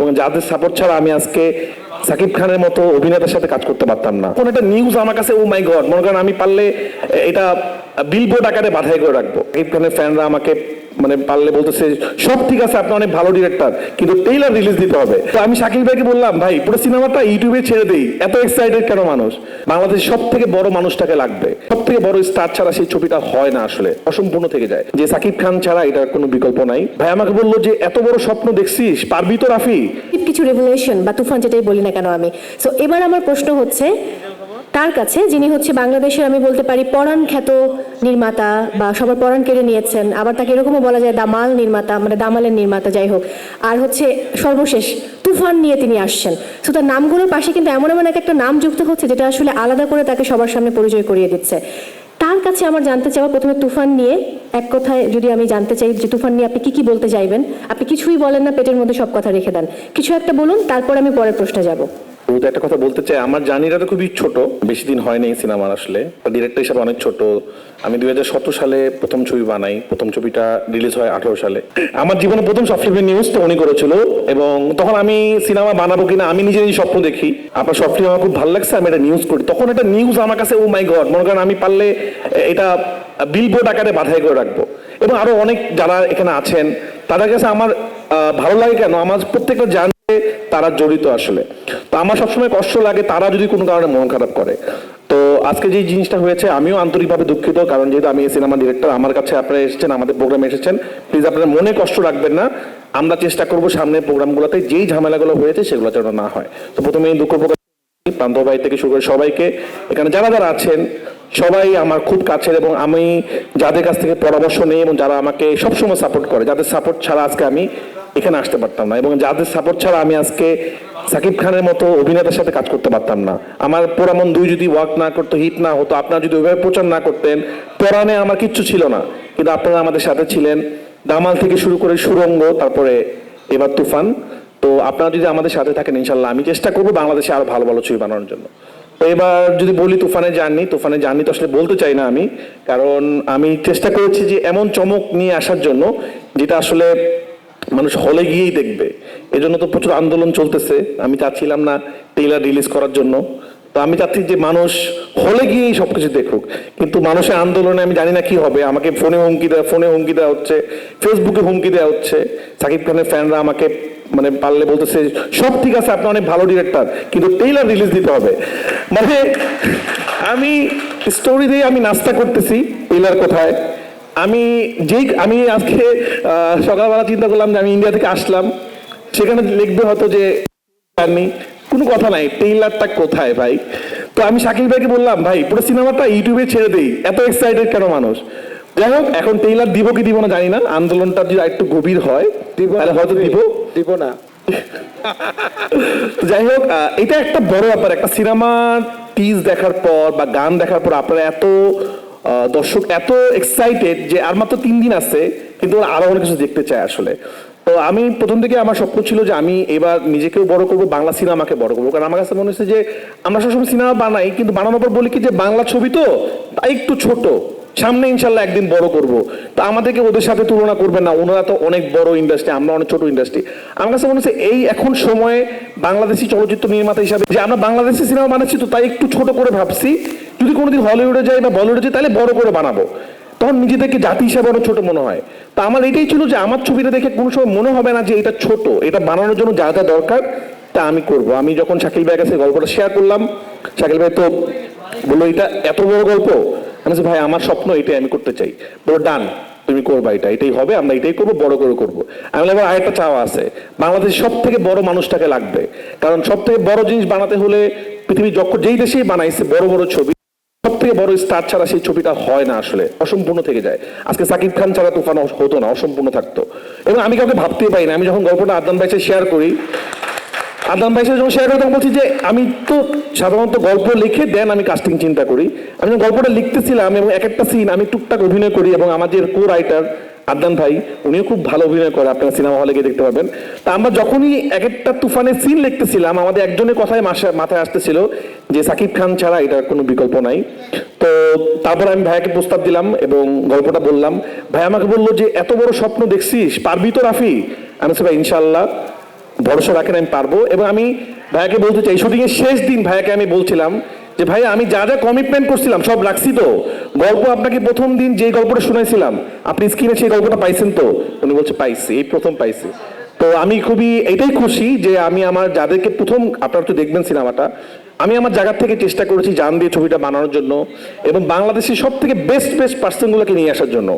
এবং যাদের সাপোর্ট ছাড়া আমি আজকে সাকিব খানের মতো অভিনেতার সাথে কাজ করতে পারতাম না। কোন একটা নিউজ আমার কাছে ও মাই গড মনে করেন আমি পারলে এটা বিলবোর্ড আকারে বাধাই করে রাখব। সাকিব খানের ফ্যানরা আমাকে মানে পারলে বলতেছে, সব ঠিক আছে, আপনি অনেক ভালো ডিরেক্টর কিন্তু টেইলার রিলিজ দিতে হবে। তো আমি শাকিব ভাইকে বললাম, ভাই, পুরো সিনেমাটা ইউটিউবে ছেড়ে দেই, এত এক্সাইটেড কেন মানুষ? বাংলাদেশ সব থেকে বড় মানুষটাকে লাগবে। সব থেকে বড় স্টার ছাড়া সেই ছবিটা হয় না আসলে, অসম্পূর্ণ থেকে যায়। যে সাকিব খান ছাড়া এটার কোনো বিকল্প নাই। ভাই আমাকে বলল যে, এত বড় স্বপ্ন দেখছিস, পারবি তো রাফি? কিছু রেভলিউশন বা তুফান যেটাই বলি না কেন আমি। সো এবার আমার প্রশ্ন হচ্ছে তার কাছে, যিনি হচ্ছে বাংলাদেশের, আমি বলতে পারি পরাণ খ্যাত নির্মাতা বা সবার পরাণ কেড়ে নিয়েছেন। আবার তাকে এরকমও বলা যায় দামাল নির্মাতা মানে দামালের নির্মাতা, যাই হোক। আর হচ্ছে সর্বশেষ, তুফান নিয়ে তিনি আসছেন। সো তার নামগুলোর পাশে কিন্তু এমন এমন এক একটা নাম যুক্ত হচ্ছে, যেটা আসলে আলাদা করে তাকে সবার সামনে পরিচয় করিয়ে দিচ্ছে। তার কাছে আমার জানতে চাওয়া প্রথমে তুফান নিয়ে, এক কথায় যদি আমি জানতে চাই যে তুফান নিয়ে আপনি কি কি বলতে চাইবেন, আপনি কিছুই বলেন না, পেটের মধ্যে সব কথা রেখে দেন। কিছু একটা বলুন, তারপর আমি পরের প্রশ্নে যাব। শুরুতে একটা কথা বলতে চাই, আমার জার্নিটা তো খুবই ছোট, বেশি দিন হয়নি সিনেমার আসলে। ডিরেক্টর হিসাবে অনেক ছোট। আমি দুই সালে প্রথম ছবি বানাই, প্রথম ছবিটা রিলিজ হয় আঠারো সালে। আমার জীবনে প্রথম সফটওয়্যার নিউজ তো উনি করেছিল, এবং তখন আমি সিনেমা বানাবো কিনা, আমি নিজে নিজে স্বপ্ন দেখি। আপনার সফটওয়্যার আমার খুব ভালো লাগছে, আমি এটা নিউজ করি। তখন একটা নিউজ আমার কাছে ও মাই গড মনে করেন আমি পারলে এটা বিলবোর্ড আকারে বাধাই করে রাখব। এবং আরও অনেক যারা এখানে আছেন, তাদের কাছে আমার ভালো লাগে কেন? আমার প্রত্যেকটা জার্নি তারা জড়িত আসলে। তো আমার সবসময় কষ্ট লাগে তারা যদি কোনো কারণে মন খারাপ করে। তো আজকে যে জিনিসটা হয়েছে, আমিও আন্তরিকভাবে দুঃখিত, কারণ যেহেতু আমি সিনেমা ডিরেক্টর, আমার কাছে আপনারা এসেছেন, আমাদের প্রোগ্রামে এসেছেন। প্লিজ আপনারা মনে কষ্ট রাখবেন না। আমরা চেষ্টা করব সামনের প্রোগ্রামগুলোতে যেই ঝামেলাগুলো হয়েছে সেগুলো যেন না হয়। তো প্রথমে দুঃখ প্রকাশ প্রান্ত ভাই থেকে শুরু করে সবাইকে। এখানে যারা যারা আছেন, সবাই আমার খুব কাছের এবং আমি যাদের কাছ থেকে পরামর্শ নেই এবং যারা আমাকে সবসময় সাপোর্ট করে, যাদের সাপোর্ট ছাড়া আজকে আমি এখানে আসতে পারতাম না এবং যাদের সাপোর্ট ছাড়া আমি আজকে সাকিব খানের মতো অভিনেতার সাথে কাজ করতে পারতাম না। আমার পোড়ামন দুই যদি ওয়ার্ক না করতো হিট না হতো, আপনারা যদি ওইভাবে প্রচার না করতেন পরাণে আমার কিচ্ছু ছিল না। কিন্তু আপনারা আমাদের সাথে ছিলেন। দামাল থেকে শুরু করে সুরঙ্গ, তারপরে এবার তুফান। তো আপনারা যদি আমাদের সাথে থাকেন, ইনশাল্লাহ আমি চেষ্টা করব বাংলাদেশে আরও ভালো ভালো ছবি বানানোর জন্য। তো এবার যদি বলি তুফানে জার্নি তুফানে জার্নি তো আসলে বলতে চাই না আমি। কারণ আমি চেষ্টা করেছি যে এমন চমক নিয়ে আসার জন্য, যেটা আসলে মানুষ হলে গিয়েই দেখবে। এজন্য তো প্রচুর আন্দোলন চলতেছে। আমি চাচ্ছিলাম না টেইলার রিলিজ করার জন্য। তো আমি চাচ্ছি যে মানুষ হলে গিয়েই সবকিছু দেখুক। কিন্তু মানুষের আন্দোলনে আমি জানি না কি হবে। আমাকে ফোনে হুমকি দেওয়া, ফোনে হুমকি দেওয়া হচ্ছে। ফেসবুকে হুমকি দেওয়া হচ্ছে। সাকিব খানের ফ্যানরা আমাকে মানে পারলে বলতেছে, সব ঠিক আছে, আপনি অনেক ভালো ডিরেক্টর কিন্তু টেইলার রিলিজ দিতে হবে। মানে আমি স্টোরি দিয়ে আমি নাস্তা করতেছি টেইলার কোথায়? আমি যেই আমি আজকে সকালবেলা চিন্তা করলাম যে আমি ইন্ডিয়া থেকে আসলাম। সেখানে লিখবে হয়তো যে কোনো কথা নাই। টেইলারটা কোথায় ভাই? তো আমি শাকিল ভাইকে বললাম ভাই পুরো সিনেমাটা ইউটিউবে ছেড়ে দেই। এত এক্সাইটেড কেন মানুষ? যাই হোক এখন টেইলার দিব কি দিব না জানি না। আন্দোলনটা যদি একটু গভীর হয় দিব তাহলে হয়তো দিব। দিব। না। যাই হোক এটা একটা বড় ব্যাপার। একটা সিনেমা টিজ দেখার পর বা গান দেখার পর আপনারা এত দর্শক এত এক্সাইটেড যে আর মাত্র তিন দিন আছে, কিন্তু ওরা আরও অনেক কিছু দেখতে চায় আসলে। তো আমি প্রথম থেকে আমার স্বপ্ন ছিল যে আমি এবার নিজেকেও বড় করব, বাংলা সিনেমাকে বড় করব। কারণ আমার কাছে মনে হচ্ছে যে আমরা সবসময় সিনেমা বানাই, কিন্তু বানানোর পর বলি কি যে বাংলা ছবি তো তাই একটু ছোট। সামনে ইনশাল্লাহ একদিন বড় করব। তো আমাদেরকে ওদের সাথে তুলনা করবে না, ওনারা তো অনেক বড় ইন্ডাস্ট্রি আমরা অনেক ছোট ইন্ডাস্ট্রি আমার কাছে মনে হচ্ছে এই এখন সময়ে বাংলাদেশি চলচ্চিত্র নির্মাতা হিসাবে যে আমরা বাংলাদেশি সিনেমা বানাচ্ছি তো তাই একটু ছোট করে ভাবছি। যদি কোনোদিন হলিউডে যাই বা বলিউডে যাই, তাহলে বড় করে বানাবো। তখন নিজেদেরকে জাতি হিসাবে অনেক ছোট মনে হয়। তা আমার এটাই ছিল যে আমার ছবিটা দেখে কোনো সময় মনে হবে না যে এটা ছোট, এটা বানানোর জন্য যা যা দরকার তা আমি করব। আমি যখন শাকিল ভাইয়ের কাছে গল্পটা শেয়ার করলাম, শাকিল ভাই তো বলল, এটা এত বড় গল্প? আমি ভাই, আমার স্বপ্ন এটাই, আমি করতে চাই। বলো ডান তুমি করবা এটা, এটাই হবে, আমরা এটাই করব, বড় করে করব। আমি এবার আরেকটা চাওয়া আছে। বাংলাদেশ সব থেকে বড় মানুষটাকে লাগবে। কারণ সব থেকে বড় জিনিস বানাতে হলে পৃথিবী যখন যেই দেশেই বানাইছে, বড় বড় ছবি থেকে বড় স্টার ছাড়া সেই ছবিটা হয় না আসলে। অসম্পূর্ণ থেকে যায়। আজকে সাকিব খান ছাড়া তুফান হতো না, অসম্পূর্ণ থাকতো। এবং আমি কাউকে ভাবতেই পাই না। আমি যখন গল্পটা আদান ভাইসে শেয়ার করি আদান ভাইসে যখন শেয়ার করি বলছি যে, আমি তো সাধারণত গল্প লিখে দেন, আমি কাস্টিং চিন্তা করি। আমি যখন গল্পটা লিখতেছিলাম এবং এক একটা সিন আমি টুকটাক অভিনয় করি এবং আমাদের কো রাইটার আদান ভাই, উনিও খুব ভালো অভিনয় করে, আপনারা সিনেমা হলে গিয়ে দেখতে পাবেন তা আমরা যখনই এক একটা তুফানের সিন লিখতেছিলাম আমাদের একজনের মাসে- মাথায় আসতেছিল যে সাকিব খান ছাড়া এটার কোনো বিকল্প নাই। তো তারপর আমি ভাইয়াকে প্রস্তাব দিলাম এবং গল্পটা বললাম। ভাই আমাকে বলল যে, এত বড় স্বপ্ন দেখছিস, পারবি তো রাফি? আমি ভাই ইনশাল্লাহ ভরসা রাখেন, আমি পারব। এবং আমি ভাইয়াকে বলতে চাই, শুটিংয়ের শেষ দিন ভাইয়াকে আমি বলছিলাম যে ভাই, আমি যা যা কমিটমেন্ট করছিলাম, সব রাখছি তো। গল্প আপনাকে প্রথম দিন যে গল্পটা শুনেছিলাম, আপনি স্ক্রিনে সেই গল্পটা পাইছেন তো? উনি বলছে, পাইছি, এই প্রথম পাইছি। তো আমি খুবই, এটাই খুশি যে আমি আমার, যাদেরকে প্রথম, আপনারা তো দেখবেন সিনেমাটা, আমি আমার জায়গা থেকে চেষ্টা করেছি জান দিয়ে ছবিটা বানানোর জন্য এবং বাংলাদেশের সব থেকে বেস্ট বেস্ট পার্সনগুলোকে নিয়ে আসার জন্য।